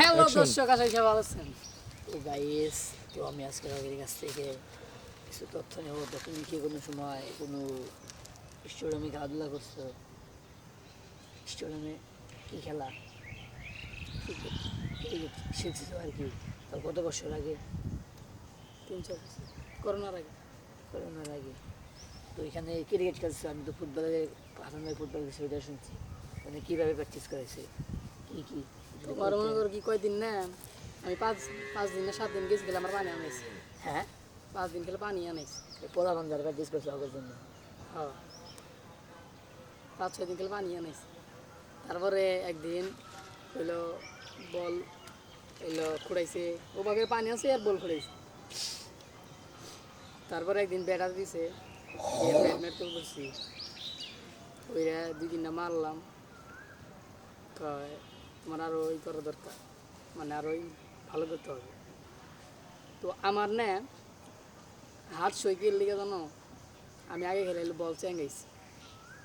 Hello. দর্শক আশা করি ভালো আছেন। তো গাইস তো আমি আজকে রবির কাছ থেকে কিছু তথ্য নেব। তো তুমি কি কোনো সময় কোনো স্টেডিয়ামে খেলাধুলা করছ? স্টেডিয়ামে কি খেলা? শিখছো আর কি। তো কত বছর আগে? তিন চার বছর। করোনার আগে। করোনার আগে। তো এখানে ক্রিকেট খেলছো। আমি তো ফুটবলে হাসান ভাই ফুটবল খেলছে ওইটা শুনছি। মানে কীভাবে প্র্যাকটিস করেছে কী কী? তোমার মনে করো কি কয়দিন না? আমি পাঁচ পাঁচ দিন না সাত দিন গেছিলাম আমার পানি আনাইছি হ্যাঁ? পাঁচ দিন খেলে পানি আনাইছি পোলা করছে আগের জন্য। হ্যাঁ। পাঁচ ছয় দিন খেলে পানি আনাইছি তারপরে একদিন হইল বল হইল খুঁড়াইছে। ও বাগে পানি আছে আর বল খুঁড়াইছে। তারপরে একদিন ব্যাটার দিছে। ব্যাট তো করছি ওইরা দুই তিনটা মারলাম। কয় তোমার আরও ওই করা দরকার। মানে আরও ওই ভালো করতে হবে। তো আমার না হাত সইকের লিগে জানো, আমি আগে খেলে বল চেঙ্গাইছি।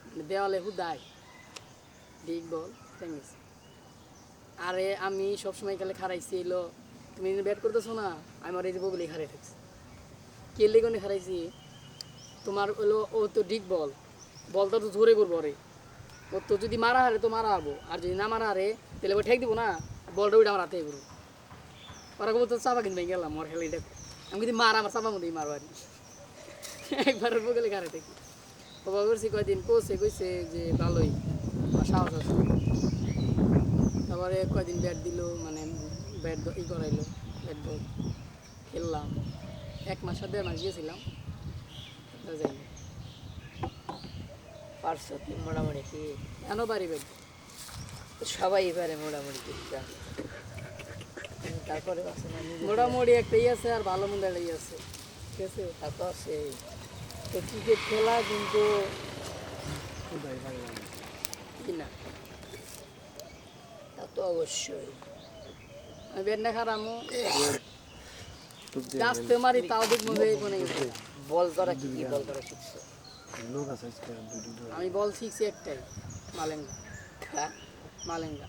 মানে দেওয়ালে হুদাই ডিগ বল চেঙ্গাইছি। আরে আমি সবসময় খেলে খারাইছি এলো তুমি ব্যাট করতেছো না, আমি আর এই বগলে খারাই থাকছি। কে লেগে খারাইছি তোমার হলো ও তো ডিগ বল বলটা তো ধরে করব রে ও তো যদি মারা হারে তো মারা হব। আর যদি না মারা হারে, তাহলে ও ঠেক দিব না। বলটা ওইটা আমার হাতে করব ওরা বলতো চাপা কিনবে? গেলাম, ওর খেলে এটা আমি যদি মারা, আমার চাপা মধ্যেই মারো আর কি। একবার বগলে খারে থাকি বাবা করছি কয়দিন কোসে কইছে যে ভালোই সাহস আছে। তারপরে কয়দিন ব্যাট দিল মানে ব্যাট ই করাইলো, ব্যাট বল খেললাম। এক মাস দেড় মাস গিয়েছিলাম। যাইনি পারছ তুমি মোটামুটি কি? কেন পারি ব্যাট সবাই পারে মোটামুটি কিন্তু তারপরে আছে মোটামুটি একটাই আছে আর ভালো মন্দ একটাই আছে। ঠিক আছে? তা তো সেই তো ক্রিকেট খেলা কিন্তু কি না? তা তো অবশ্যই। আমি ব্যাট না খারামো। গাছতে মারি তাও দেখব বল করা কি? কি বল করা শিখছো। লোক আছে। আমি বল শিখছি একটাই মালেঙ্গা। হ্যাঁ? মালেঙ্গা।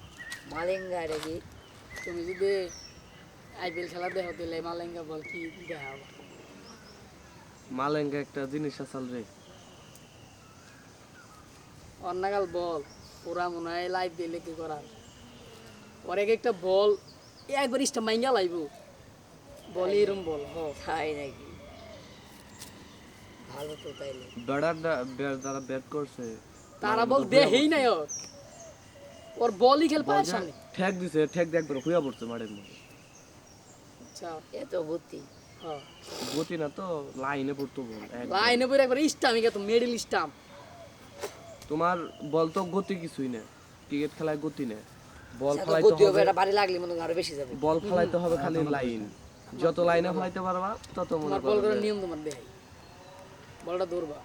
মালেঙ্গা এটা কি তুমি যদি আইপিএল খেলা দেখো তাহলে মালেঙ্গা বল কি দেখা হবে মালেঙ্গা একটা জিনিস আসাল রে অন্নাগাল বল ওরা মনে হয় লাইভ দিলে কি করার। ওর এক একটা বল একবার ইস্টা মাইঙ্গা লাইব। বল এরম বল হ। তাই নাকি? ভালো তো তাইলে ব্যাটারটা যারা ব্যাট করছে। তারা বল দেহেই নাই ওর। ওর বলই খেল পায়ের সামনে ঠেক দিছে ঠেক দিয়ে একবার হুইয়া পড়ছে মাঠের মধ্যে। আচ্ছা। এত বুদ্ধি। হ্যাঁ। গতি না তো লাইনে পড়তো বল লাইনে পরে একবার স্টাম গেত মিডল স্টাম তোমার বল তো গতি কিছুই না ক্রিকেট খেলায় গতি না বল হবে হবে। এটা বাড়ি লাগলে মনে আরও বেশি যাবে। বল ফেলাইতে হবে খালি লাইন। যত লাইনে ফেলাইতে পারবা তত মনে বল করার নিয়ম তোমার দেখাই বলটা ধরবা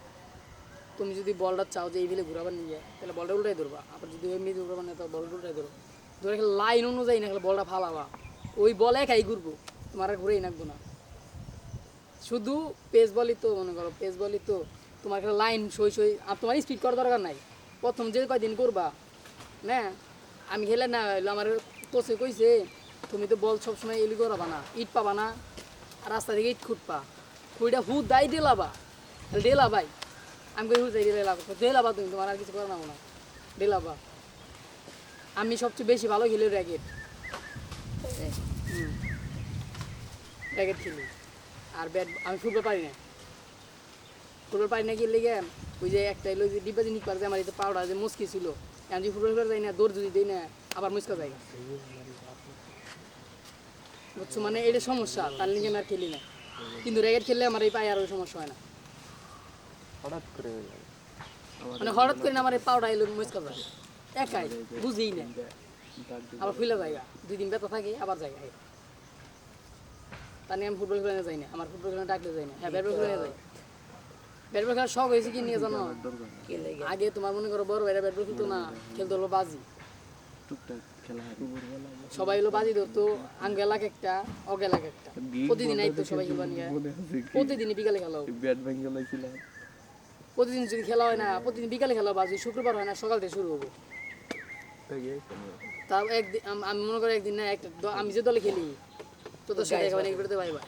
তুমি যদি বলটা চাও যে এই বিলে ঘুরাবার নিয়ে তাহলে বলটা উল্টাই ধরবা আবার যদি এমনি ঘুরাবার না তো বলটা উল্টাই ধরো ধরে খেলে লাইন অনুযায়ী না খেলে বলটা ফালাবা। ওই বলে একাই ঘুরবো, তোমার আর ঘুরেই নাকবো না। শুধু পেস বলই তো, মনে করো পেস বলই তো, তোমার খেলে লাইন সই সই, আর তোমার স্পিড করার দরকার নাই। প্রথম যে কয়দিন করবা, না? আমি খেলে না আমার কোচে কইছে, তুমি তো বল সবসময় এলি করাবা না, ইট পাবা না রাস্তা থেকে ইট খুঁটপা খুঁড়া হু দাই ডেলাবা ডেলা আমি কই ডেলাবা ডেলাবা তুমি, তোমার আর কিছু করা না না ডেলাবা আমি সবচেয়ে বেশি ভালো খেলি র্যাকেট র্যাকেট খেলি। আর ব্যাট আমি ফুটবল পারি না। ফুটবল পারি না কি লেগে ওই যে একটা এলো যে ডিব্বা জিনিস পারে আমার এই পাউডার যে মুসকি ছিল আমি যদি ফুটবল খেলে যাই না, দৌড় যদি দিই না, আবার মুসকা যায়। বুঝছ? মানে এটা সমস্যা, তার লিগে আমি আর খেলি না। কিন্তু র্যাকেট খেললে আমার এই পায়ে আর সমস্যা হয় না। হঠাৎ করে। মানে হঠাৎ করে আমার এই পাউডার এলো মুসকা একাই বুঝেই না। আবার ফুলে জায়গা দুই দিন ব্যথা থাকে আবার জায়গা তা নিয়ে আমি ফুটবল খেলে যাই না আমার ফুটবল খেলে ডাকলে যাই না। হ্যাঁ ব্যাট বল খেলে যাই। ব্যাট বল খেলার শখ হয়েছে কি নিয়ে জানো? আগে তোমার মনে করো বড় ভাইরা ব্যাট বল খেলতো না খেলতো হলো বাজি। টুকটাক খেলা হয় সবাই হলো বাজি ধরতো আঙ্গেলাক একটা অগেলাক একটা। প্রতিদিন আইতো সবাই খেলবা নিয়ে। প্রতিদিনই বিকালে খেলা ব্যাট ভেঙে প্রতিদিন যদি খেলা হয় না প্রতিদিন বিকালে খেলা বাজে যদি শুক্রবার হয় না সকাল থেকে শুরু হব। তাও একদিন আম- মনে করি একদিন না একটা আমি যে দলে খেলি তো তো সেটা একেবারে ভাই ভাই।